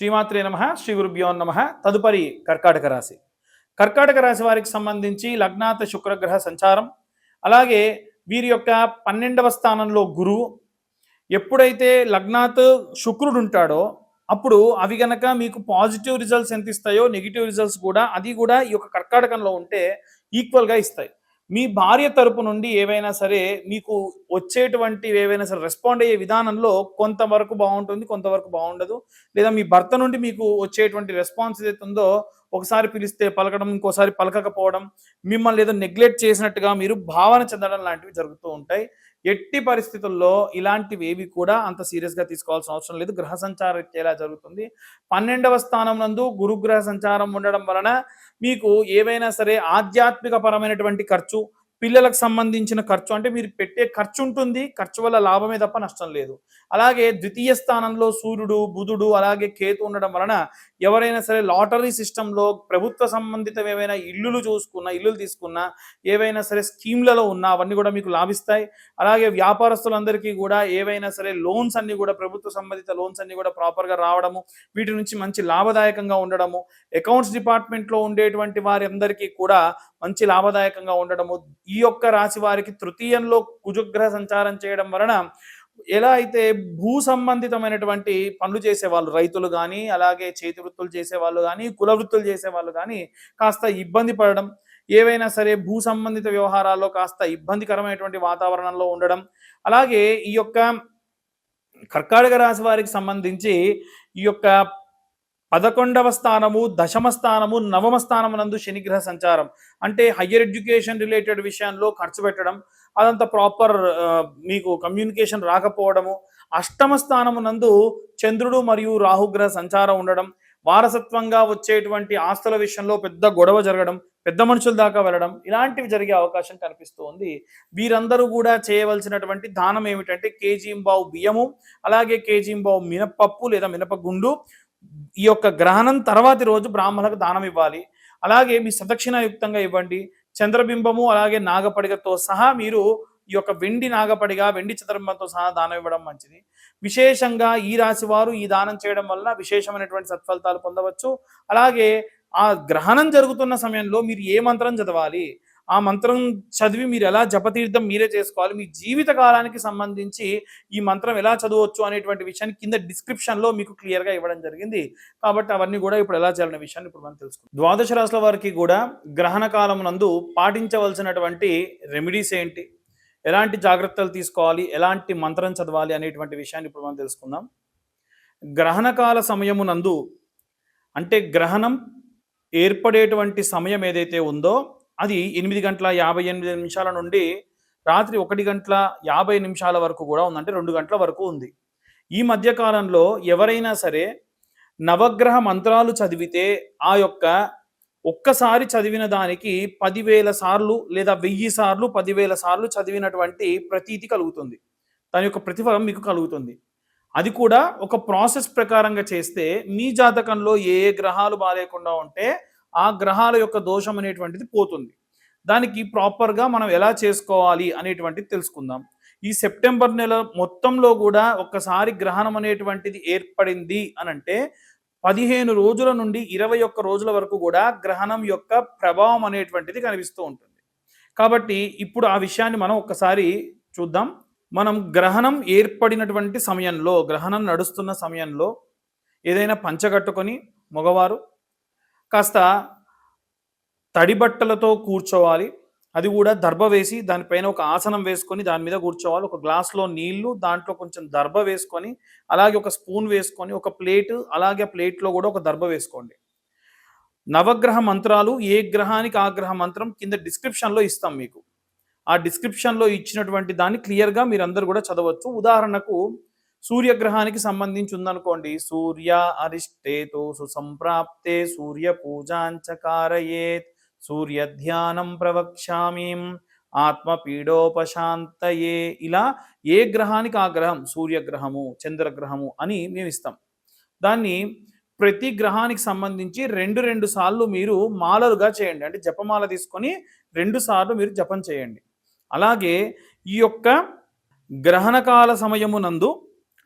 శ్రీమాత్రే నమ శ్రీ గురుభ్యో నమ. తదుపరి కర్కాటక రాశి. కర్కాటక రాశి వారికి సంబంధించి లగ్నాత శుక్రగ్రహ సంచారం. అలాగే వీరి యొక్క పన్నెండవ స్థానంలో గురువు ఎప్పుడైతే లగ్నాత్ శుక్రుడు ఉంటాడో అప్పుడు అవి గనక మీకు పాజిటివ్ రిజల్ట్స్ ఎంత ఇస్తాయో నెగిటివ్ రిజల్ట్స్ కూడా అది కూడా ఈ యొక్క కర్కాటకంలో ఉంటే ఈక్వల్గా ఇస్తాయి. మీ భార్య తరపు నుండి ఏవైనా సరే మీకు వచ్చేటువంటి ఏవైనా సరే రెస్పాండ్ అయ్యే విధానంలో కొంతవరకు బాగుంటుంది కొంతవరకు బాగుండదు. లేదా మీ భర్త నుండి మీకు వచ్చేటువంటి రెస్పాన్స్ ఏదైతే ఉందో ఒకసారి పిలిస్తే పలకడం ఇంకోసారి పలకకపోవడం మిమ్మల్ని ఏదో నెగ్లెక్ట్ చేసినట్టుగా మీరు భావన చెందడం లాంటివి జరుగుతూ ఉంటాయి. ఎట్టి పరిస్థితుల్లో ఇలాంటివి ఏవి కూడా అంత సీరియస్గా తీసుకోవాల్సిన అవసరం లేదు. గ్రహ సంచారం ఎలా జరుగుతుంది. పన్నెండవ స్థానం నందు గురుగ్రహ సంచారం ఉండడం వలన మీకు ఏవైనా సరే ఆధ్యాత్మిక పరమైనటువంటి ఖర్చు పిల్లలకు సంబంధించిన ఖర్చు అంటే మీరు పెట్టే ఖర్చు ఉంటుంది ఖర్చు వల్ల లాభమే తప్ప నష్టం లేదు. అలాగే ద్వితీయ స్థానంలో సూర్యుడు బుధుడు అలాగే కేతు ఉండడం వలన ఎవరైనా సరే లాటరీ సిస్టంలో ప్రభుత్వ సంబంధిత ఏవైనా ఇల్లులు చూసుకున్నా ఇల్లులు తీసుకున్నా ఏవైనా సరే స్కీమ్లలో ఉన్నా అవన్నీ కూడా మీకు లాభిస్తాయి. అలాగే వ్యాపారస్తులందరికీ కూడా ఏవైనా సరే లోన్స్ అన్ని కూడా ప్రభుత్వ సంబంధిత లోన్స్ అన్ని కూడా ప్రాపర్గా రావడము వీటి నుంచి మంచి లాభదాయకంగా ఉండడము అకౌంట్స్ డిపార్ట్మెంట్లో ఉండేటువంటి వారి అందరికీ కూడా మంచి లాభదాయకంగా ఉండడము ఈ యొక్క రాశి వారికి తృతీయంలో కుజగ్రహ సంచారం చేయడం వలన ఎలా అయితే భూ సంబంధితమైనటువంటి పనులు చేసేవాళ్ళు రైతులు కానీ అలాగే చేతి వృత్తులు చేసేవాళ్ళు కానీ కుల వృత్తులు చేసేవాళ్ళు కానీ కాస్త ఇబ్బంది పడడం ఏవైనా సరే భూ సంబంధిత వ్యవహారాల్లో కాస్త ఇబ్బందికరమైనటువంటి వాతావరణంలో ఉండడం అలాగే ఈ యొక్క కర్కాటక రాశి వారికి సంబంధించి ఈ యొక్క పదకొండవ స్థానము దశమ స్థానము నవమ స్థానము నందు శనిగ్రహ సంచారం. అంటే హయ్యర్ ఎడ్యుకేషన్ రిలేటెడ్ విషయంలో ఖర్చు పెట్టడం అదంతా ప్రాపర్ మీకు కమ్యూనికేషన్ రాకపోవడము అష్టమ స్థానము నందు చంద్రుడు మరియు రాహుగ్రహ సంచారం ఉండడం వారసత్వంగా వచ్చేటువంటి ఆస్తుల విషయంలో పెద్ద గొడవ జరగడం పెద్ద మనుషుల దాకా వెళ్ళడం ఇలాంటివి జరిగే అవకాశం కనిపిస్తోంది. వీరందరూ కూడా చేయవలసినటువంటి దానం ఏమిటంటే కేజీంబావు బియ్యము అలాగే కేజీంబావు మినపప్పు లేదా మినపగుండు ఈ యొక్క గ్రహణం తర్వాతి రోజు బ్రాహ్మణులకు దానం ఇవ్వాలి. అలాగే మీ సదక్షిణాయుక్తంగా ఇవ్వండి. చంద్రబింబము అలాగే నాగపడిగతో సహా మీరు ఈ యొక్క వెండి నాగపడిగా వెండి చంద్రబింబంతో సహా దానం ఇవ్వడం మంచిది. విశేషంగా ఈ రాశి వారు ఈ దానం చేయడం వల్ల విశేషమైనటువంటి సత్ఫలితాలు పొందవచ్చు. అలాగే ఆ గ్రహణం జరుగుతున్న సమయంలో మీరు ఏ మంత్రం చదవాలి? ఆ మంత్రం చదివి మీరు ఎలా జపతీర్థం మీరే చేసుకోవాలి మీ జీవిత కాలానికి సంబంధించి ఈ మంత్రం ఎలా చదవచ్చు అనేటువంటి విషయాన్ని కింద డిస్క్రిప్షన్లో మీకు క్లియర్గా ఇవ్వడం జరిగింది. కాబట్టి అవన్నీ కూడా ఇప్పుడు ఎలా చేయాలనే విషయాన్ని ఇప్పుడు మనం తెలుసుకుందాం. ద్వాదశ రాశుల వారికి కూడా గ్రహణ కాలం నందు పాటించవలసినటువంటి రెమెడీస్ ఏంటి? ఎలాంటి జాగ్రత్తలు తీసుకోవాలి? ఎలాంటి మంత్రం చదవాలి అనేటువంటి విషయాన్ని ఇప్పుడు మనం తెలుసుకుందాం. గ్రహణకాల సమయమునందు అంటే గ్రహణం ఏర్పడేటువంటి సమయం ఏదైతే ఉందో అది ఎనిమిది గంటల యాభై ఎనిమిది నిమిషాల నుండి రాత్రి ఒకటి గంటల యాభై నిమిషాల వరకు కూడా ఉందంటే రెండు గంటల వరకు ఉంది. ఈ మధ్యకాలంలో ఎవరైనా సరే నవగ్రహ మంత్రాలు చదివితే ఆ యొక్క ఒక్కసారి చదివిన దానికి పదివేల సార్లు లేదా వెయ్యి సార్లు పదివేల సార్లు చదివినటువంటి ప్రతీతి కలుగుతుంది. దాని యొక్క ప్రతిఫలం మీకు కలుగుతుంది. అది కూడా ఒక ప్రాసెస్ ప్రకారంగా చేస్తే మీ జాతకంలో ఏ ఏ గ్రహాలు బాగాలేకుండా ఉంటే ఆ గ్రహాల యొక్క దోషం అనేటువంటిది పోతుంది. దానికి ప్రాపర్గా మనం ఎలా చేసుకోవాలి అనేటువంటిది తెలుసుకుందాం. ఈ సెప్టెంబర్ నెల మొత్తంలో కూడా ఒక్కసారి గ్రహణం అనేటువంటిది ఏర్పడింది అని అంటే పదిహేను రోజుల నుండి ఇరవై ఒక్క రోజుల వరకు కూడా గ్రహణం యొక్క ప్రభావం అనేటువంటిది కనిపిస్తూ ఉంటుంది. కాబట్టి ఇప్పుడు ఆ విషయాన్ని మనం ఒక్కసారి చూద్దాం. మనం గ్రహణం ఏర్పడినటువంటి సమయంలో గ్రహణం నడుస్తున్న సమయంలో ఏదైనా పంచగట్టుకొని మగవారు కాస్త తడి బట్టలతో కూర్చోవాలి. అది కూడా దర్భ వేసి దానిపైన ఒక ఆసనం వేసుకొని దాని మీద కూర్చోవాలి. ఒక గ్లాస్లో నీళ్ళు దాంట్లో కొంచెం దర్భ వేసుకొని అలాగే ఒక స్పూన్ వేసుకొని ఒక ప్లేట్ అలాగే ప్లేట్లో కూడా ఒక దర్భ వేసుకోండి. నవగ్రహ మంత్రాలు ఏ గ్రహానికి ఆ గ్రహ మంత్రం కింద డిస్క్రిప్షన్లో ఇస్తాం మీకు. ఆ డిస్క్రిప్షన్లో ఇచ్చినటువంటి దాన్ని క్లియర్గా మీరందరూ కూడా చదవచ్చు. ఉదాహరణకు సూర్యగ్రహానికి సంబంధించి ఉందనుకోండి సూర్య అరిష్టేతో సుసంప్రాప్తే సూర్య పూజాంచకారయేత్ సూర్య ధ్యానం ప్రవక్ష్యామీం ఆత్మ పీడోపశాంతయే ఇలా ఏ గ్రహానికి ఆ గ్రహం? సూర్యగ్రహము చంద్రగ్రహము అని మేము ఇస్తాం దాన్ని ప్రతి గ్రహానికి సంబంధించి రెండు రెండు సార్లు మీరు మాలలుగా చేయండి. అంటే జపమాల తీసుకొని రెండు సార్లు మీరు జపం చేయండి. అలాగే ఈ యొక్క గ్రహణకాల సమయమునందు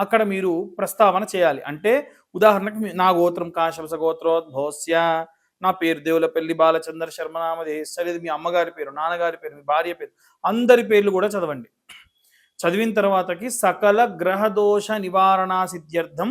అక్కడ మీరు ప్రస్తావన చేయాలి. అంటే ఉదాహరణకు నా గోత్రం కాశంస గోత్రోద్భోస్య నా పేరు దేవులపల్లి బాలచంద్ర శర్మ నామధేశ లేదు మీ అమ్మగారి పేరు నాన్నగారి పేరు మీ భార్య పేరు అందరి పేర్లు కూడా చదవండి. చదివిన తర్వాతకి సకల గ్రహ దోష నివారణ సిద్ధ్యర్థం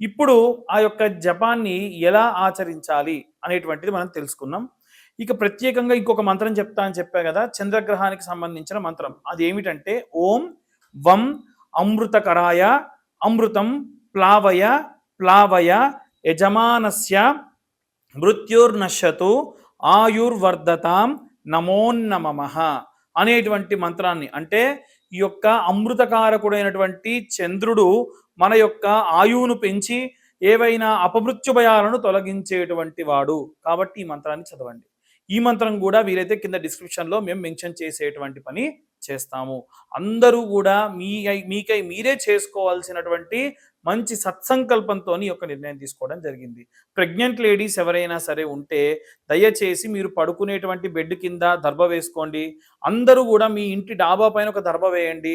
ఇప్పుడు ఆ యొక్క జపాన్ని ఎలా ఆచరించాలి అనేటువంటిది మనం తెలుసుకున్నాం ఇక ప్రత్యేకంగా ఇంకొక మంత్రం చెప్తా అని చెప్పా కదా చంద్రగ్రహానికి సంబంధించిన మంత్రం. అది ఏమిటంటే ఓం వం అమృతకరాయ అమృతం ప్లావయ ప్లావయ యజమానస్య మృత్యుర్నశ్యతు ఆయుర్వర్ధతాం నమోన్నమః అనేటువంటి మంత్రాన్ని. అంటే ఈ యొక్క అమృతకారకుడైనటువంటి చంద్రుడు మన యొక్క ఆయువును పెంచి ఏవైనా అపమృత్యు భయాలను తొలగించేటువంటి వాడు. కాబట్టి ఈ మంత్రాన్ని చదవండి. ఈ మంత్రం కూడా వీలైతే కింద డిస్క్రిప్షన్లో మేము మెన్షన్ చేసేటువంటి పని చేస్తాము. అందరూ కూడా మీ మీకై మీరే చేసుకోవాల్సినటువంటి మంచి సత్సంకల్పంతో ఈ యొక్క నిర్ణయం తీసుకోవడం జరిగింది. ప్రెగ్నెంట్ లేడీస్ ఎవరైనా సరే ఉంటే దయచేసి మీరు పడుకునేటువంటి బెడ్ కింద దర్భ వేసుకోండి. అందరూ కూడా మీ ఇంటి డాబా పైన ఒక దర్భ వేయండి.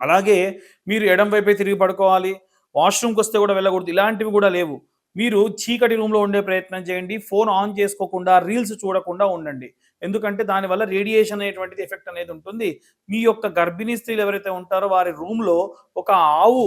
అలాగే మీరు ఎడం వైపే తిరిగి పడుకోవాలి వాష్రూమ్కి వస్తే కూడా వెళ్ళకూడదు ఇలాంటివి కూడా లేవు. మీరు చీకటి రూమ్లో ఉండే ప్రయత్నం చేయండి ఫోన్ ఆన్ చేసుకోకుండా రీల్స్ చూడకుండా ఉండండి. ఎందుకంటే దానివల్ల రేడియేషన్ అనేటువంటిది ఎఫెక్ట్ అనేది ఉంటుంది. మీ యొక్క గర్భిణీ స్త్రీలు ఎవరైతే ఉంటారో వారి రూమ్లో ఒక ఆవు